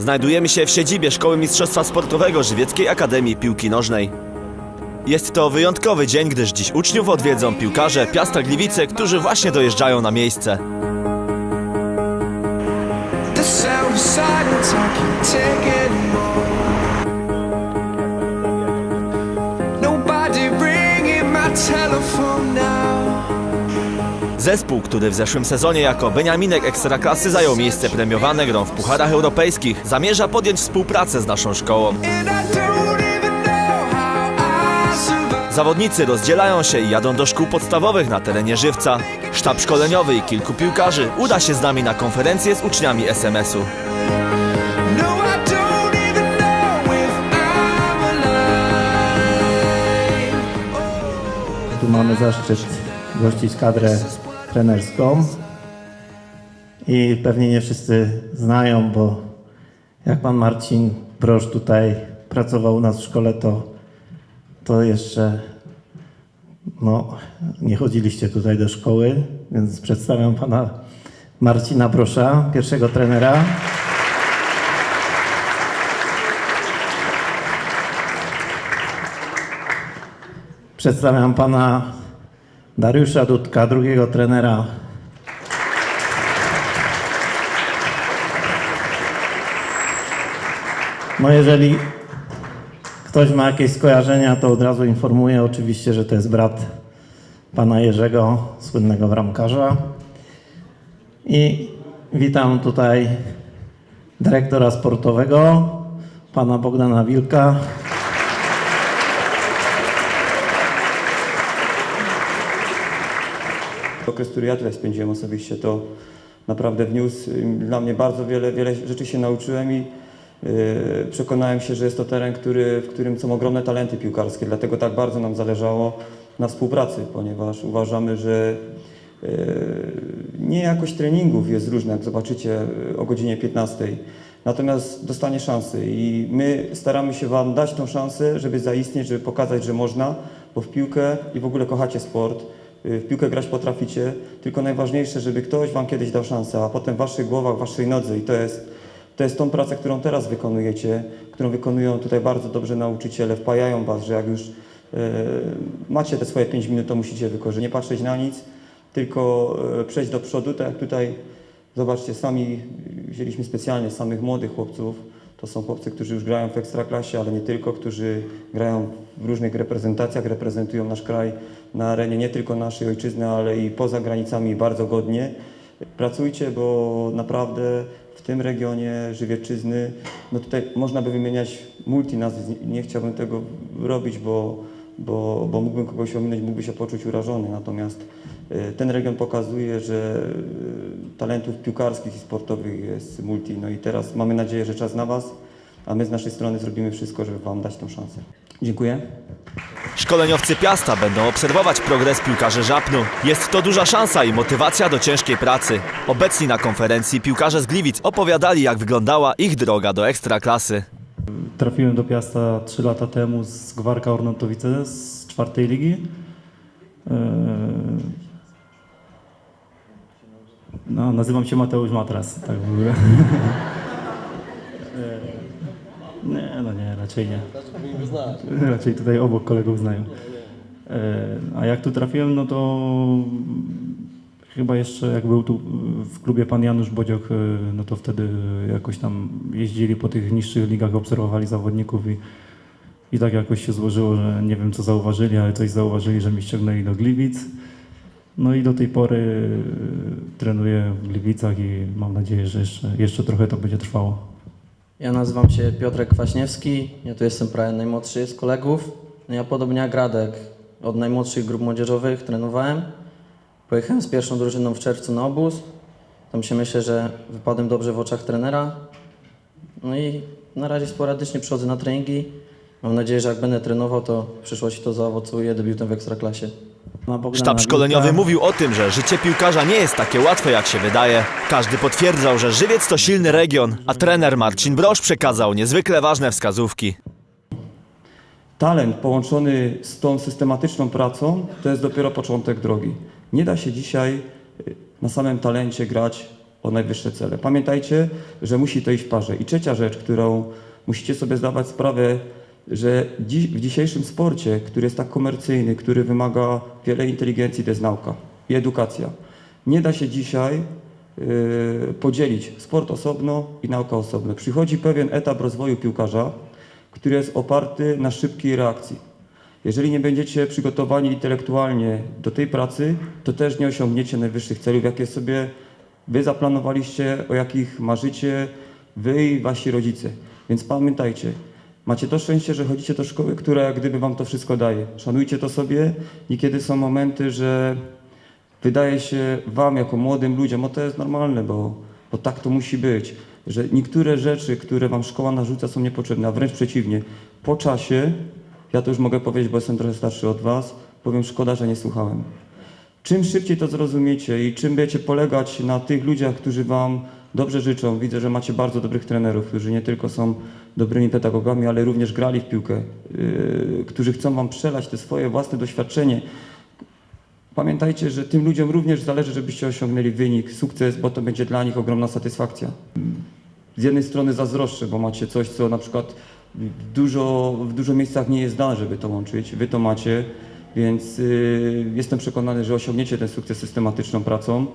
Znajdujemy się w siedzibie Szkoły Mistrzostwa Sportowego Żywieckiej Akademii Piłki Nożnej. Jest to wyjątkowy dzień, gdyż dziś uczniów odwiedzą piłkarze Piasta Gliwice, którzy właśnie dojeżdżają na miejsce. Zespół, który w zeszłym sezonie jako Beniaminek Ekstraklasy zajął miejsce premiowane grą w pucharach europejskich, zamierza podjąć współpracę z naszą szkołą. Zawodnicy rozdzielają się i jadą do szkół podstawowych na terenie Żywca. Sztab szkoleniowy i kilku piłkarzy uda się z nami na konferencję z uczniami SMS-u. Tu mamy zaszczyt gościć kadrę trenerską. I pewnie nie wszyscy znają, bo jak pan Marcin Broż tutaj pracował u nas w szkole, to, to jeszcze no, nie chodziliście tutaj do szkoły, więc przedstawiam pana Marcina Brosza, pierwszego trenera. Przedstawiam pana Dariusza Dudka, drugiego trenera. No jeżeli ktoś ma jakieś skojarzenia, to od razu informuję oczywiście, że to jest brat pana Jerzego, słynnego bramkarza. I witam tutaj dyrektora sportowego, pana Bogdana Wilka. Okres, który ja tutaj spędziłem osobiście, to naprawdę wniósł dla mnie bardzo wiele, wiele rzeczy się nauczyłem i y, przekonałem się, że jest to teren, który, w którym są ogromne talenty piłkarskie. Dlatego tak bardzo nam zależało na współpracy, ponieważ uważamy, że y, nie jakość treningów jest różna, jak zobaczycie y, o godzinie 15. Natomiast dostanie szansy i my staramy się Wam dać tą szansę, żeby zaistnieć, żeby pokazać, że można, bo w piłkę i w ogóle kochacie sport. Y, W piłkę grać potraficie, tylko najważniejsze, żeby ktoś Wam kiedyś dał szansę, a potem w Waszych głowach, Waszej nodze. I to jest, to jest tą pracę, którą teraz wykonujecie, którą wykonują tutaj bardzo dobrze nauczyciele, wpajają Was, że jak już y, macie te swoje 5 minut, to musicie wykorzystać, nie patrzeć na nic, tylko y, przejść do przodu, tak jak tutaj, zobaczcie, sami wzięliśmy specjalnie samych młodych chłopców, to są chłopcy, którzy już grają w ekstraklasie, ale nie tylko, którzy grają w różnych reprezentacjach, reprezentują nasz kraj na arenie nie tylko naszej ojczyzny, ale i poza granicami bardzo godnie. Pracujcie, bo naprawdę w tym regionie Żywieczyzny, no tutaj można by wymieniać multi nie chciałbym tego robić, bo, bo, bo mógłbym kogoś ominąć, mógłby się poczuć urażony, natomiast ten region pokazuje, że e, talentów piłkarskich i sportowych jest multi. No i teraz mamy nadzieję, że czas na Was, a my z naszej strony zrobimy wszystko, żeby Wam dać tą szansę. Dziękuję. Szkoleniowcy Piasta będą obserwować progres piłkarzy Żapnu. Jest to duża szansa i motywacja do ciężkiej pracy. Obecni na konferencji piłkarze z Gliwic opowiadali, jak wyglądała ich droga do ekstraklasy. Trafiłem do Piasta 3 lata temu z Gwarka Ornatowice z czwartej ligi. No, nazywam się Mateusz Matras, tak w ogóle. Nie, no nie, raczej nie. Raczej tutaj obok kolegów znają. Eee, A jak tu trafiłem, no to chyba jeszcze jak był tu w klubie pan Janusz Bodziok, e, no to wtedy jakoś tam jeździli po tych niższych ligach, obserwowali zawodników i, i tak jakoś się złożyło, że nie wiem co zauważyli, ale coś zauważyli, że mnie ściągnęli do Gliwic. No i do tej pory e, trenuję w Gliwicach i mam nadzieję, że jeszcze, jeszcze trochę to będzie trwało. Ja nazywam się Piotrek Kwaśniewski, ja tu jestem prawie najmłodszy z kolegów. No ja podobnie jak Radek, od najmłodszych grup młodzieżowych trenowałem. Pojechałem z pierwszą drużyną w czerwcu na obóz. Tam się myślę, że wypadłem dobrze w oczach trenera. No i na razie sporadycznie przychodzę na treningi. Mam nadzieję, że jak będę trenował, to w przyszłości to zaowocuje debiutem w Ekstraklasie. Sztab szkoleniowy mówił o tym, że życie piłkarza nie jest takie łatwe, jak się wydaje. Każdy potwierdzał, że Żywiec to silny region, a trener Marcin Brosz przekazał niezwykle ważne wskazówki. Talent połączony z tą systematyczną pracą to jest dopiero początek drogi. Nie da się dzisiaj y, na samym talencie grać o najwyższe cele. Pamiętajcie, że musi to iść w parze. I trzecia rzecz, którą musicie sobie zdawać sprawę, że dziś, w dzisiejszym sporcie, który jest tak komercyjny, który wymaga wiele inteligencji, to jest nauka i edukacja. Nie da się dzisiaj yy, podzielić sport osobno i nauka osobno. Przychodzi pewien etap rozwoju piłkarza, który jest oparty na szybkiej reakcji. Jeżeli nie będziecie przygotowani intelektualnie do tej pracy, to też nie osiągniecie najwyższych celów, jakie sobie wy zaplanowaliście, o jakich marzycie wy i wasi rodzice. Więc pamiętajcie, macie to szczęście, że chodzicie do szkoły, która gdyby wam to wszystko daje. Szanujcie to sobie. Niekiedy są momenty, że wydaje się wam jako młodym ludziom, no to jest normalne, bo, bo tak to musi być, że niektóre rzeczy, które wam szkoła narzuca są niepotrzebne, a wręcz przeciwnie. Po czasie, ja to już mogę powiedzieć, bo jestem trochę starszy od was, powiem szkoda, że nie słuchałem. Czym szybciej to zrozumiecie i czym będziecie polegać na tych ludziach, którzy Wam dobrze życzą, widzę, że macie bardzo dobrych trenerów, którzy nie tylko są dobrymi pedagogami, ale również grali w piłkę, yy, którzy chcą Wam przelać te swoje własne doświadczenie. Pamiętajcie, że tym ludziom również zależy, żebyście osiągnęli wynik, sukces, bo to będzie dla nich ogromna satysfakcja. Z jednej strony zazdroszczę, bo macie coś, co na przykład w dużo, w dużo miejscach nie jest dane, żeby to łączyć. Wy to macie, więc y, jestem przekonany, że osiągniecie ten sukces systematyczną pracą.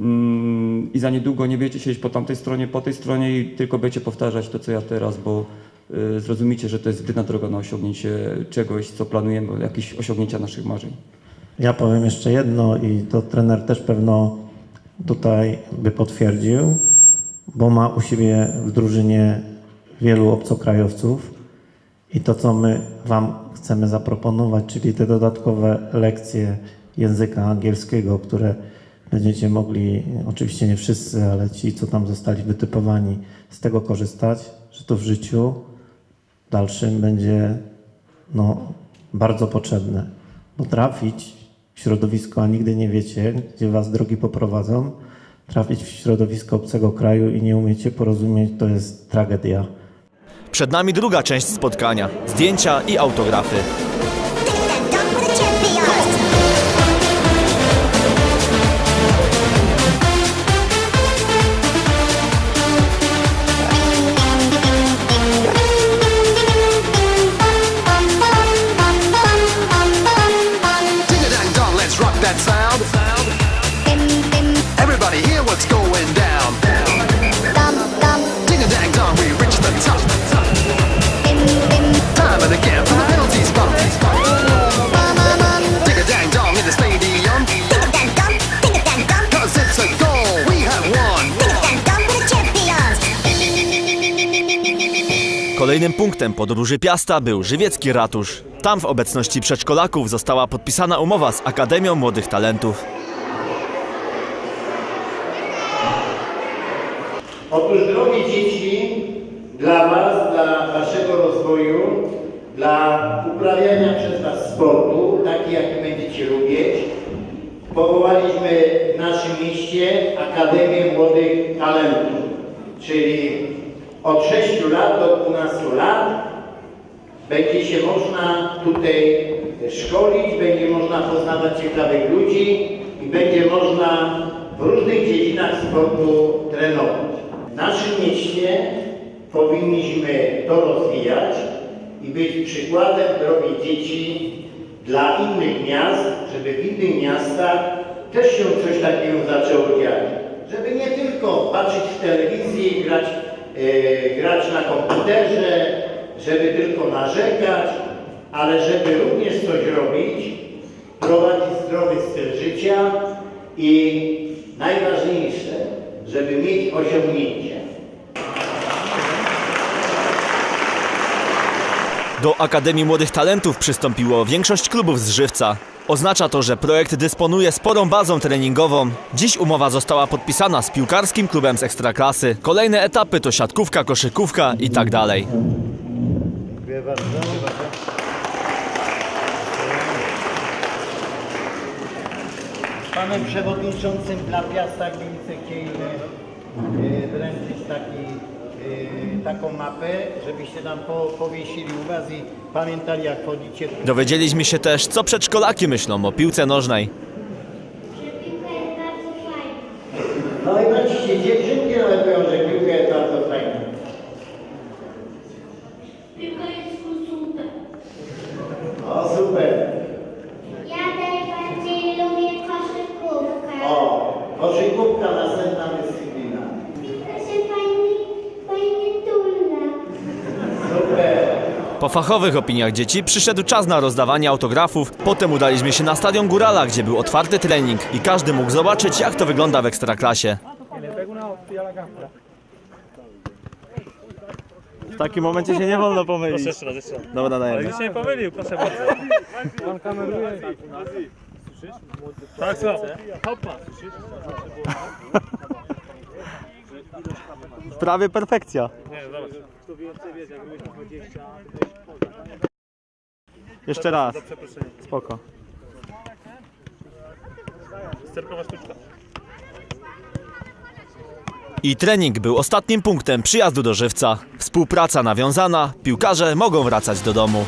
Mm, I za niedługo nie będziecie siedzieć po tamtej stronie, po tej stronie i tylko będziecie powtarzać to, co ja teraz, bo y, zrozumiecie, że to jest jedyna droga na osiągnięcie czegoś, co planujemy, jakieś osiągnięcia naszych marzeń. Ja powiem jeszcze jedno i to trener też pewno tutaj by potwierdził, bo ma u siebie w drużynie wielu obcokrajowców i to, co my Wam chcemy zaproponować, czyli te dodatkowe lekcje języka angielskiego, które będziecie mogli, oczywiście nie wszyscy, ale ci, co tam zostali wytypowani, z tego korzystać, że to w życiu dalszym będzie no, bardzo potrzebne, bo trafić w środowisko, a nigdy nie wiecie, gdzie was drogi poprowadzą, trafić w środowisko obcego kraju i nie umiecie porozumieć, to jest tragedia. Przed nami druga część spotkania. Zdjęcia i autografy. Kolejnym punktem podróży Piasta był żywiecki ratusz. Tam w obecności przedszkolaków została podpisana umowa z Akademią Młodych Talentów. Otóż drogie dzieci, dla Was, dla Waszego rozwoju, dla uprawiania przez Was sportu, taki jaki będziecie lubić, powołaliśmy w naszym mieście Akademię Młodych Talentów, czyli od 6 lat do 12 lat będzie się można tutaj szkolić, będzie można poznawać ciekawych ludzi i będzie można w różnych dziedzinach sportu trenować. W naszym mieście powinniśmy to rozwijać i być przykładem drogi dzieci dla innych miast, żeby w innych miastach też się coś takiego zaczęło dziać. Żeby nie tylko patrzeć w telewizji, grać, e, grać na komputerze, żeby tylko narzekać, ale żeby również coś robić, prowadzić zdrowy styl życia i najważniejsze, żeby mieć osiągnięcia. Do Akademii Młodych Talentów przystąpiło większość klubów z Żywca. Oznacza to, że projekt dysponuje sporą bazą treningową. Dziś umowa została podpisana z piłkarskim klubem z Ekstraklasy. Kolejne etapy to siatkówka, koszykówka i tak dalej. Panem Przewodniczącym dla Piasta Gliwice chcieliśmy e, wręczyć taki, taką mapę, żebyście tam po, powiesili u Was i pamiętali jak chodzicie. Dowiedzieliśmy się też, co przedszkolaki myślą o piłce nożnej. No i patrzcie, Po fachowych opiniach dzieci przyszedł czas na rozdawanie autografów. Potem udaliśmy się na stadion Górala, gdzie był otwarty trening i każdy mógł zobaczyć, jak to wygląda w ekstraklasie. W takim momencie się nie wolno pomylić. Proszę jeszcze raz, jeszcze raz. Dobra, dajemy. się nie pomylił, proszę bardzo. Pan kameruje. Tak, co? Hopa. Prawie perfekcja. Nie, zobacz. Jeszcze raz. Przeproszenie. Spoko. Sterkowa sztuczka. I trening był ostatnim punktem przyjazdu do Żywca. Współpraca nawiązana, piłkarze mogą wracać do domu.